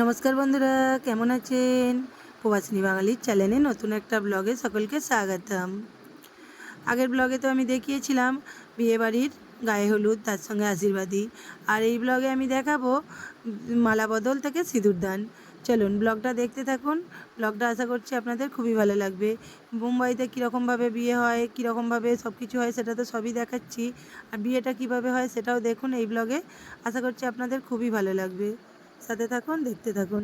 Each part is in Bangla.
নমস্কার বন্ধুরা, কেমন আছেন? প্রবাসিনী বাঙালির চ্যানেলে নতুন একটা ব্লগে সকলকে স্বাগতম। আগের ব্লগে তো আমি দেখিয়েছিলাম বিয়েবাড়ির গায়ে হলুদ, তার সঙ্গে আশীর্বাদী। আর এই ব্লগে আমি দেখাবো মালা বদল থেকে সিঁদুরদান চলুন ব্লগটা দেখতে থাকুন। ব্লগটা আশা করছি আপনাদের খুবই ভালো লাগবে। মুম্বাইতে কীরকমভাবে বিয়ে হয়, কীরকমভাবে সব কিছু হয়, সেটা তো সবই দেখাচ্ছি। আর বিয়েটা কীভাবে হয়, সেটাও দেখুন এই ব্লগে। আশা করছি আপনাদের খুবই ভালো লাগবে। সাথে থাকুন দেখতে থাকুন।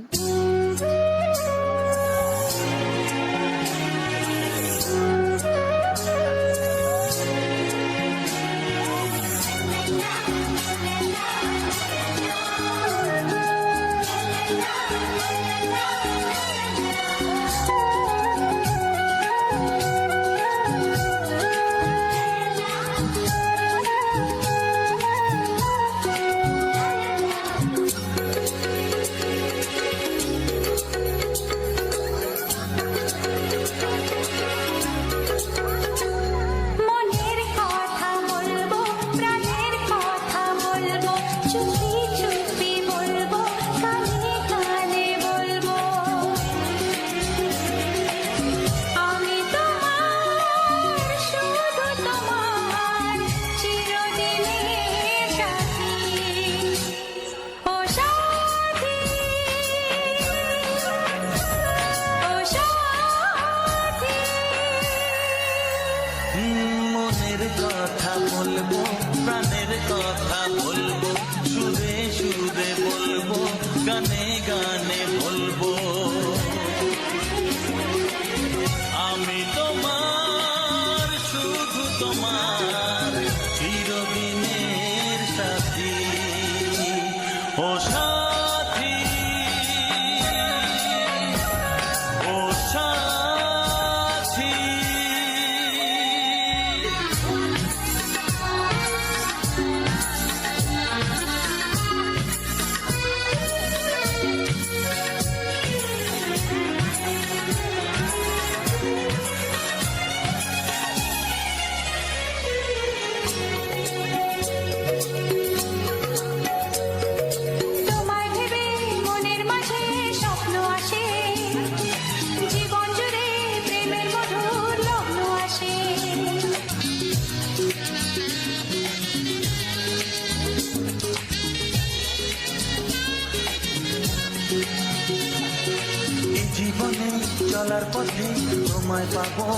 চলার পথে তোমায় পাবো।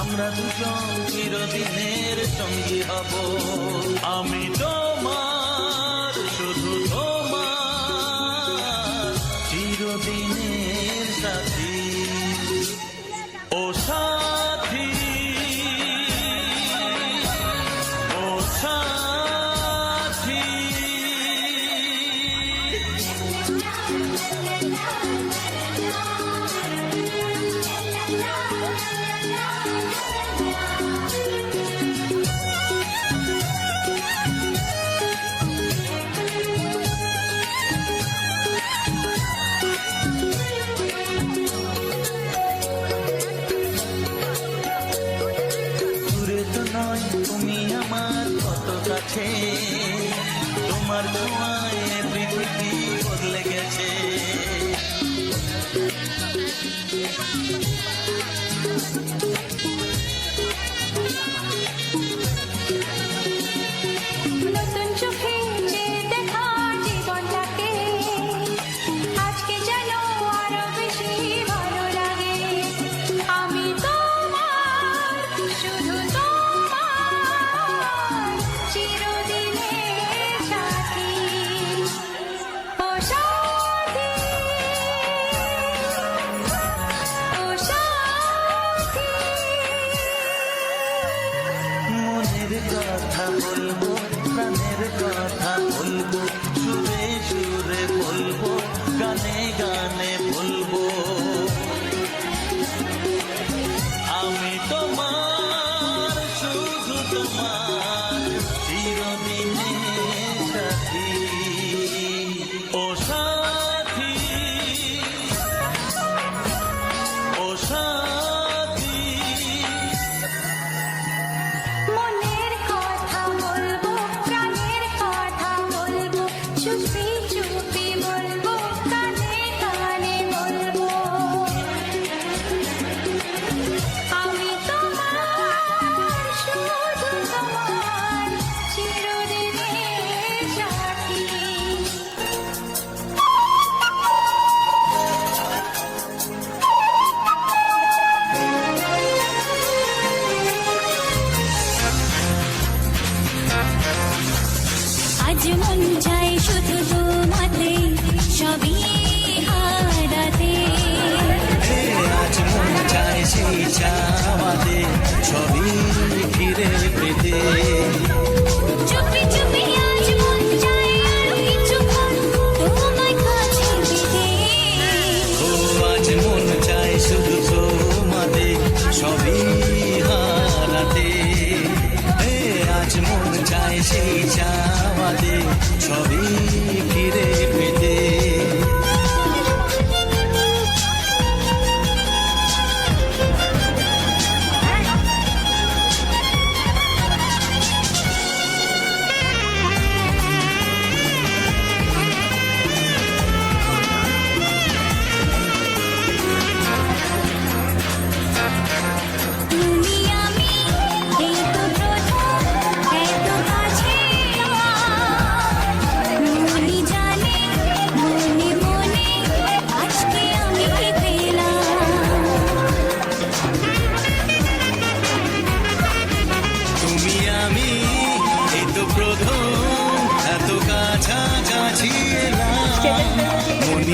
আমরা দুজন চিরদিনের সঙ্গী হব। আমি তোমার শুধু কত কাছে?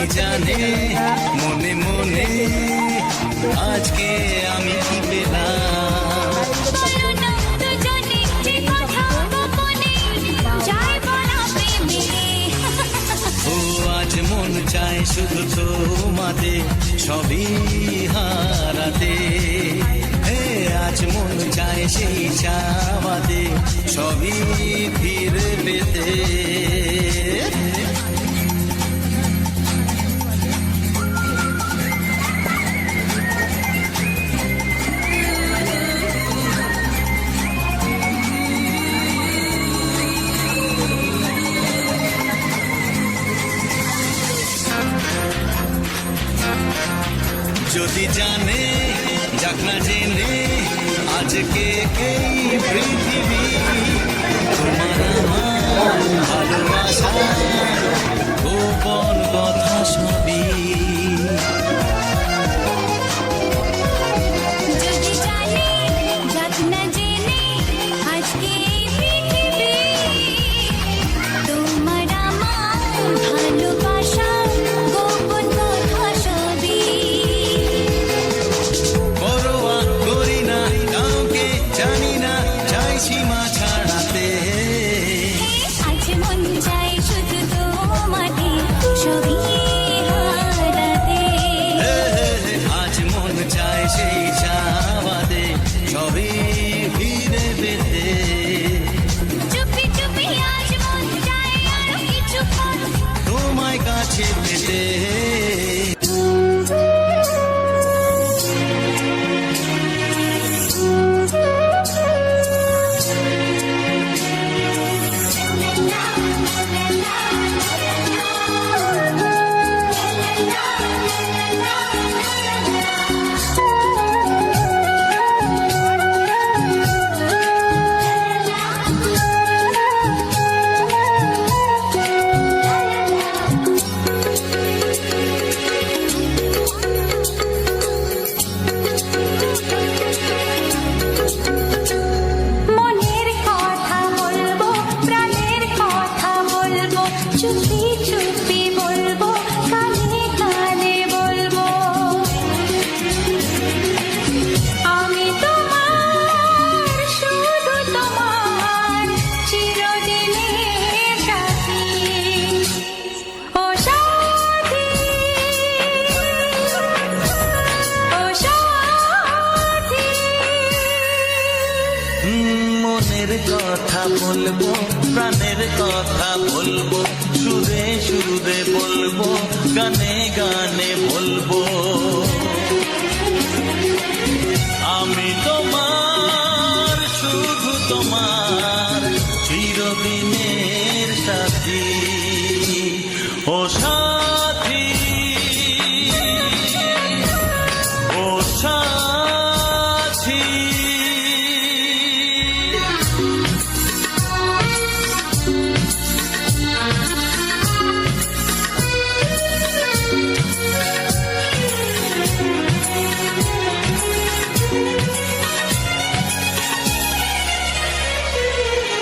জানে মনে মনে আজকে আমি কি ও আজ মন চায় শুধু তোমাতে সবই হারাতে আজ মন চায় সেই চাওয়াতে সবই ফিরে পেতে ছেড়ে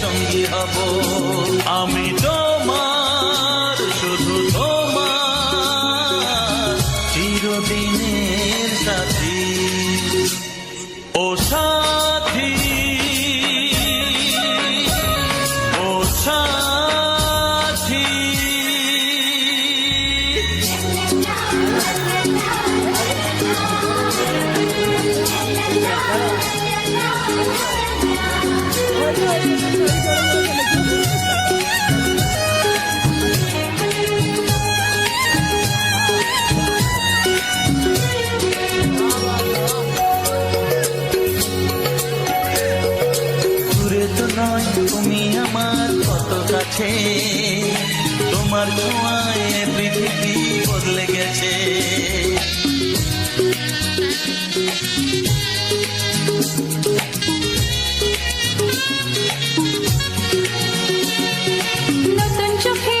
সঙ্গী হব। আমি তোমার শুধু গেছে। তোমার ছোঁয়ায় পৃথিবী বদলে গেছে। নতুন চোখে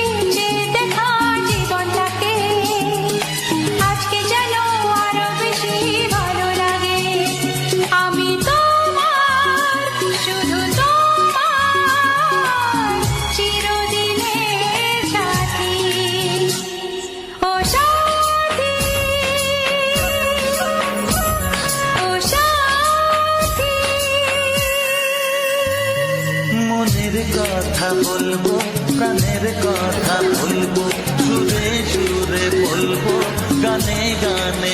done.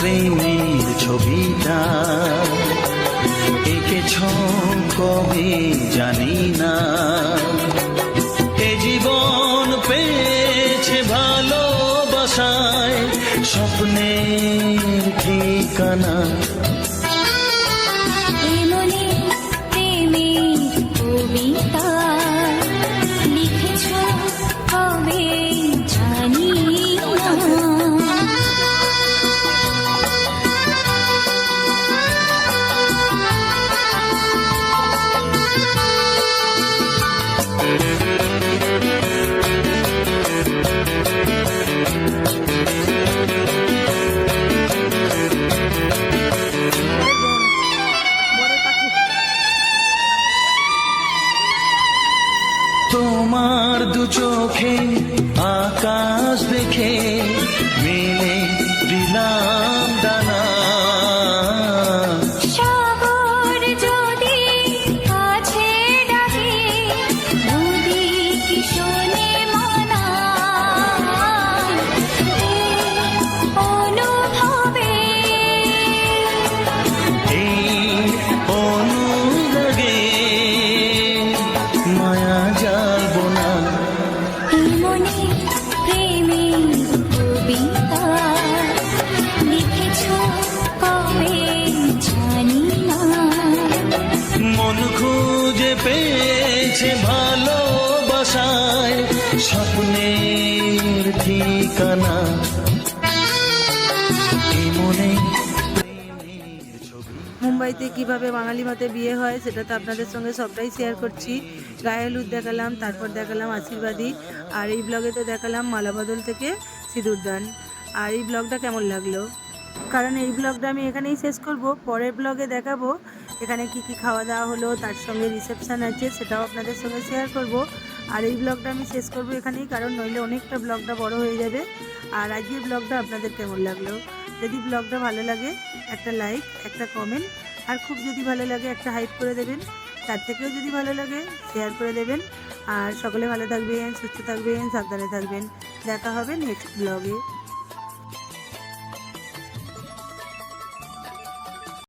প্রেমের ছবিটা। পেয়েছে ভালোবাসায় স্বপ্নের ঠিকানা। মুম্বাইতে কীভাবে বাঙালি মতে বিয়ে হয় সেটা তো আপনাদের সঙ্গে সবটাই শেয়ার করছি। গায়ে হলুদ দেখালাম, তারপর দেখালাম আশীর্বাদী। আর এই ব্লগে তো দেখালাম মালাবদল থেকে সিঁদুরদান। আর এই ব্লগটা কেমন লাগল? কারণ এই ব্লগটা আমি এখানেই শেষ করব, পরের ব্লগে দেখাবো এখানে কি কি খাওয়া দাওয়া হলো, তার সঙ্গে রিসেপশন আছে সেটাও আপনাদের সঙ্গে শেয়ার করব। আর এই ব্লগটা আমি শেষ করব এখানেই, কারণ নইলে অনেকটা ব্লগটা বড় হয়ে যাবে। আর আজকের ব্লগটা আপনাদের কেমন লাগল? যদি ব্লগটা ভালো লাগে, একটা লাইক একটা কমেন্ট আর খুব যদি ভালো লাগে, একটা হাইপ করে দেবেন, তার থেকেও যদি ভালো লাগে শেয়ার করে দেবেন। আর সকলে ভালো থাকবেন, সুস্থ থাকবেন, সাবধানে থাকবেন। দেখা হবে নেক্সট ব্লগে।